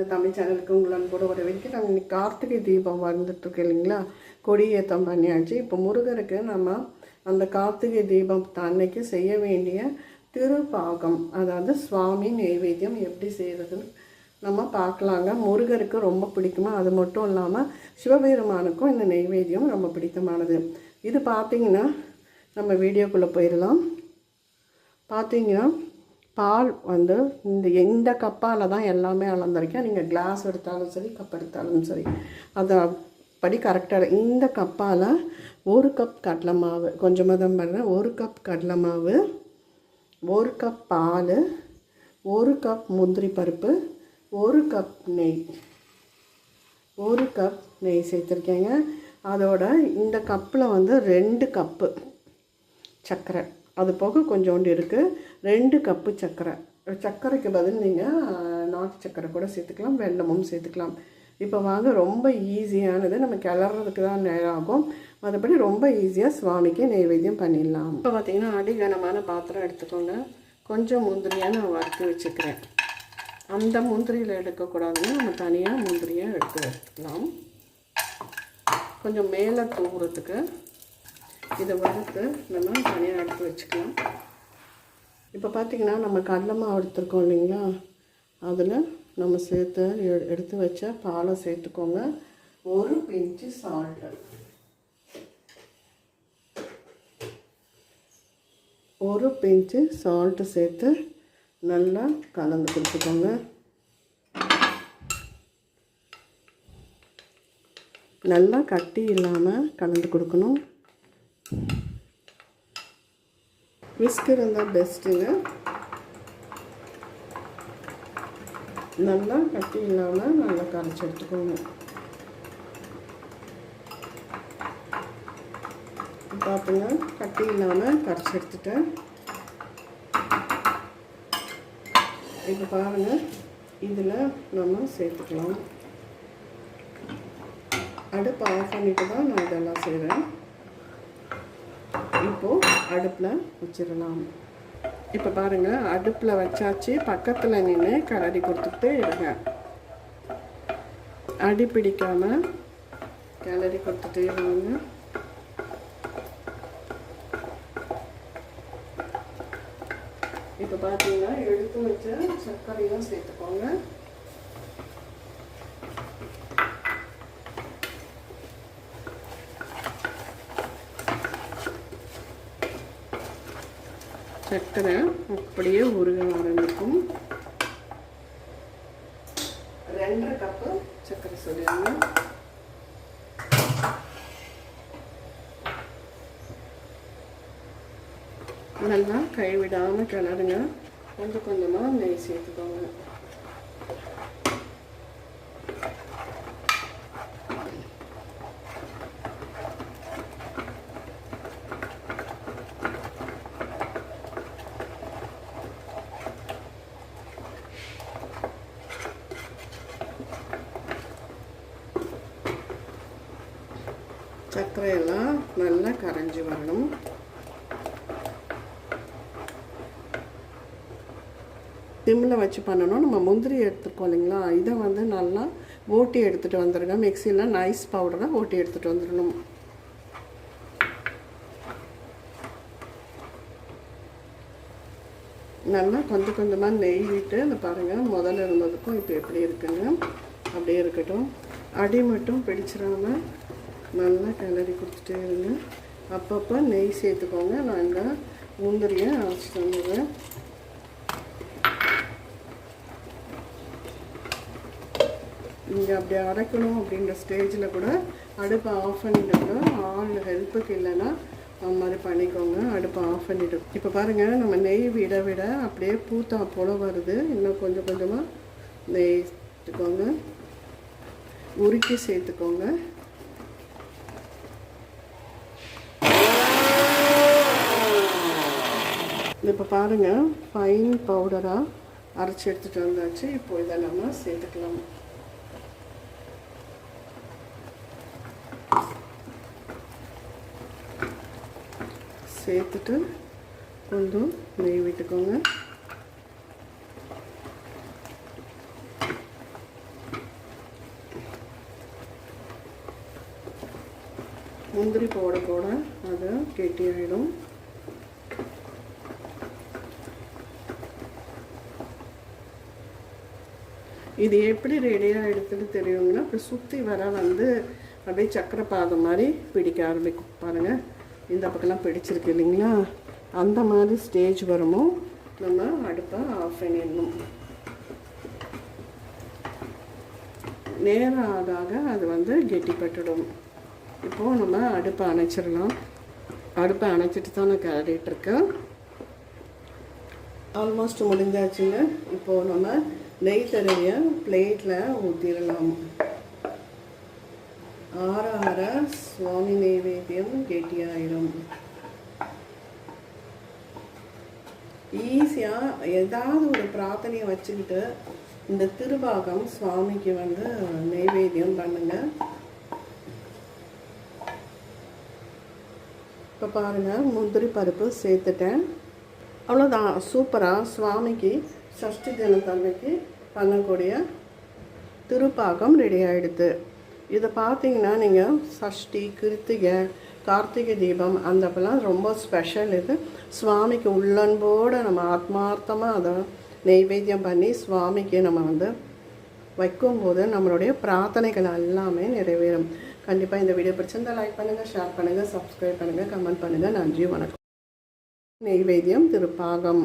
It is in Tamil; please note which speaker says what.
Speaker 1: இந்த தமிழ் சேனலுக்கு உங்களை கூட வரவேற்க நாங்கள் இன்றைக்கி கார்த்திகை தீபம் வந்துட்டுருக்கு இல்லைங்களா? கொடியேற்றம் பண்ணியாச்சு. இப்போ முருகருக்கு நம்ம அந்த கார்த்திகை தீபம் அன்னைக்கு செய்ய வேண்டிய திருப்பாகம் அதாவது சுவாமி நெய்வேத்தியம் எப்படி செய்கிறதுன்னு நம்ம பார்க்கலாங்க. முருகருக்கு ரொம்ப பிடிக்குமா? அது மட்டும் இல்லாமல் சிவபெருமானுக்கும் இந்த நெய்வேத்தியம் ரொம்ப பிடித்தமானது. இது பார்த்திங்கன்னா நம்ம வீடியோக்குள்ளே போயிடலாம். பார்த்தீங்கன்னா பால் வந்து இந்த எந்த கப்பால் தான் எல்லாமே அளந்திருக்கேன் நீங்கள் கிளாஸ் எடுத்தாலும் சரி கப் எடுத்தாலும் சரி அதை படி கரெக்டாக இந்த கப்பால் ஒரு கப் கடலை மாவு கொஞ்சமாக தான் பண்ணுறேன் ஒரு கப் கடலை மாவு ஒரு கப் பால் ஒரு கப் முந்திரி பருப்பு ஒரு கப் நெய் ஒரு கப் நெய் சேர்த்துருக்கேங்க. அதோட இந்த கப்பில் வந்து ரெண்டு கப்பு சர்க்கரை. அது போக கொஞ்சோண்டு இருக்குது ரெண்டு கப்பு சர்க்கரை சர்க்கரைக்கு பதில் நீங்கள் நாட்டு சர்க்கரை கூட சேர்த்துக்கலாம் வெல்லமும் சேர்த்துக்கலாம். இப்போ வாங்க ரொம்ப ஈஸியானது. நம்ம கிளறதுக்கு தான் நேரம் ஆகும். மற்றபடி ரொம்ப ஈஸியாக சுவாமிக்கு நைவேத்தியம் பண்ணிடலாம். இப்போ பார்த்தீங்கன்னா அடிகனமான பாத்திரம் எடுத்துக்கோங்க. கொஞ்சம் முந்திரியாக நான் வறுத்து வச்சுக்கிறேன். அந்த முந்திரியில் எடுக்கக்கூடாதுன்னு நம்ம தனியாக முந்திரியை எடுத்து வச்சுக்கலாம் கொஞ்சம் மேலே தூங்குறதுக்கு இதை வறுத்து நம்ம தனியாக எடுத்து வச்சுக்கலாம். இப்போ பார்த்திங்கன்னா நம்ம கடலை மாவு எடுத்துருக்கோம் இல்லைங்களா? அதில் நம்ம சேர்த்து எடுத்து வச்ச பாலை சேர்த்துக்கோங்க. ஒரு பிஞ்சு சால்ட்டு ஒரு பிஞ்சு சால்ட்டு சேர்த்து நல்லா கலந்து கொடுத்துக்கோங்க. நல்லா கட்டி இல்லாமல் கலந்து கொடுக்கணும். விஸ்க் இருந்தால் பெஸ்ட்டுங்க நல்லா கட்டி இல்லாமல் நல்லா கரைச்சி எடுத்துக்கோங்க. பார்த்துங்க கட்டி இல்லாமல் கரைச்சி எடுத்துட்டேன். இப்போ பாருங்கள் இதில் நம்ம சேர்த்துக்கலாம். அடுப்பு ஆஃப் பண்ணிட்டு தான் நான் இதெல்லாம் செய்கிறேன் இப்போது அடுப்பில் வச்சிடலாம். இப்போ பாருங்கள் அடுப்பில் வச்சாச்சு. பக்கத்தில் நின்று கலரி கொடுத்துட்டு இருங்க. அடி பிடிக்காமல் கிளறி கொடுத்துட்டே இருங்க. இப்போ பார்த்தீங்கன்னா எடுத்து வச்ச சர்க்கரையும் சேர்த்துக்கோங்க. சர்க்கரை அப்படியே உருக ஆரம்பிக்கும். ரெண்டரை கப்பு சர்க்கரை சொல்லிடுங்க நல்லா கைவிடாமல் கிளறுங்க. கொஞ்சம் கொஞ்சமாக நெய் சேர்த்துக்கோங்க. சர்க்கரையெல்லாம் நல்லா கரைஞ்சி வரணும். சிம்மில் வச்சு பண்ணணும். நம்ம முந்திரி எடுத்துருக்கோம் இல்லைங்களா? இதை வந்து நல்லா ஓட்டி எடுத்துகிட்டு வந்துடுங்க மிக்சியில் நைஸ் பவுடரை ஓட்டி எடுத்துகிட்டு வந்துடணும் நல்லா கொஞ்சம் கொஞ்சமாக நெய் விட்டு இந்த பாருங்கள் முதல்ல இருந்ததுக்கும் இப்போ எப்படி இருக்குங்க அப்படியே இருக்கட்டும். அடி மட்டும் பிடிச்சிடாம நல்லா கிளறி கொடுத்துட்டே இருங்க. அப்பப்போ நெய் சேர்த்துக்கோங்க. நான் இந்த முந்திரியை அரைச்சிட்டு தந்துடுவேன் நீங்கள் அப்படி அரைக்கணும் அப்படின்ற ஸ்டேஜில் கூட அடுப்பை ஆஃப் பண்ணிட்டு கூட ஆள் ஹெல்ப்புக்கு இல்லைன்னா அந்த மாதிரி பண்ணிக்கோங்க. அடுப்பை ஆஃப் பண்ணிவிடும் இப்போ பாருங்கள் நம்ம நெய் விட விட அப்படியே பூத்தா போல வருது. இன்னும் கொஞ்சம் கொஞ்சமாக நெய் சேர்த்துக்கோங்க. உருக்கி சேர்த்துக்கோங்க. இது இப்போ பாருங்கள் ஃபைன் பவுடராக அரைச்சி எடுத்துகிட்டு வந்தாச்சு. இப்போ இதை நம்ம சேர்த்துக்கலாம். சேர்த்துட்டு கொஞ்சம் நெய் விட்டுக்கோங்க. முந்திரி போட போட அது கெட்டியாயிடும். இது எப்படி ரெடியாக எடுத்துன்னு தெரியுங்கன்னா இப்படி சுற்றி வர வந்து அப்படியே சக்கரை பாதம் மாதிரி பிடிக்க ஆரம்பிக்கும். பாருங்கள் இந்த பக்கம்லாம் பிடிச்சிருக்கு இல்லைங்களா? அந்த மாதிரி ஸ்டேஜ் வருமோ நம்ம அடுப்பை ஆஃப் பண்ணிடணும். நேரம் ஆக ஆக அது வந்து கெட்டிப்பட்டுடும். இப்போது நம்ம அடுப்பை அணைச்சிடலாம். அடுப்பை அணைச்சிட்டு தான் நான் கிளறிட்டுருக்கேன் ஆல்மோஸ்ட் முடிஞ்சாச்சுங்க. இப்போது நம்ம நெய் தடவிய பிளேட்டில் ஊற்றிடலாம் ஆற ஆற சுவாமி நைவேத்தியம் கெட்டியாயிரும். ஈஸியாக ஏதாவது ஒரு பிரார்த்தனையை வச்சுக்கிட்டு இந்த திருபாகம் சுவாமிக்கு வந்து நைவேத்தியம் பண்ணுங்க. இப்போ பாருங்கள் முந்திரி பருப்பு சேர்த்துட்டேன். அவ்வளோதான் சூப்பராக சுவாமிக்கு சஷ்டி தினத்தன்னைக்கு பண்ணக்கூடிய திருப்பாகம் ரெடி ஆகிடுது இதை பார்த்தீங்கன்னா நீங்கள் சஷ்டி கிருத்திகை கார்த்திகை தீபம் அந்தப்பெல்லாம் ரொம்ப ஸ்பெஷல் இது. சுவாமிக்கு உள்ளன்போடு நம்ம ஆத்மார்த்தமாக அதை நெய்வேத்தியம் பண்ணி சுவாமிக்கு நம்ம வந்து வைக்கும்போது நம்மளுடைய பிரார்த்தனைகள் எல்லாமே நிறைவேறும். கண்டிப்பாக இந்த வீடியோ பிடிச்சிருந்தா லைக் பண்ணுங்கள் ஷேர் பண்ணுங்கள் சப்ஸ்கிரைப் பண்ணுங்கள் கமெண்ட் பண்ணுங்கள் நன்றி வணக்கம். நெய்வேத்தியம் திருப்பாகம்.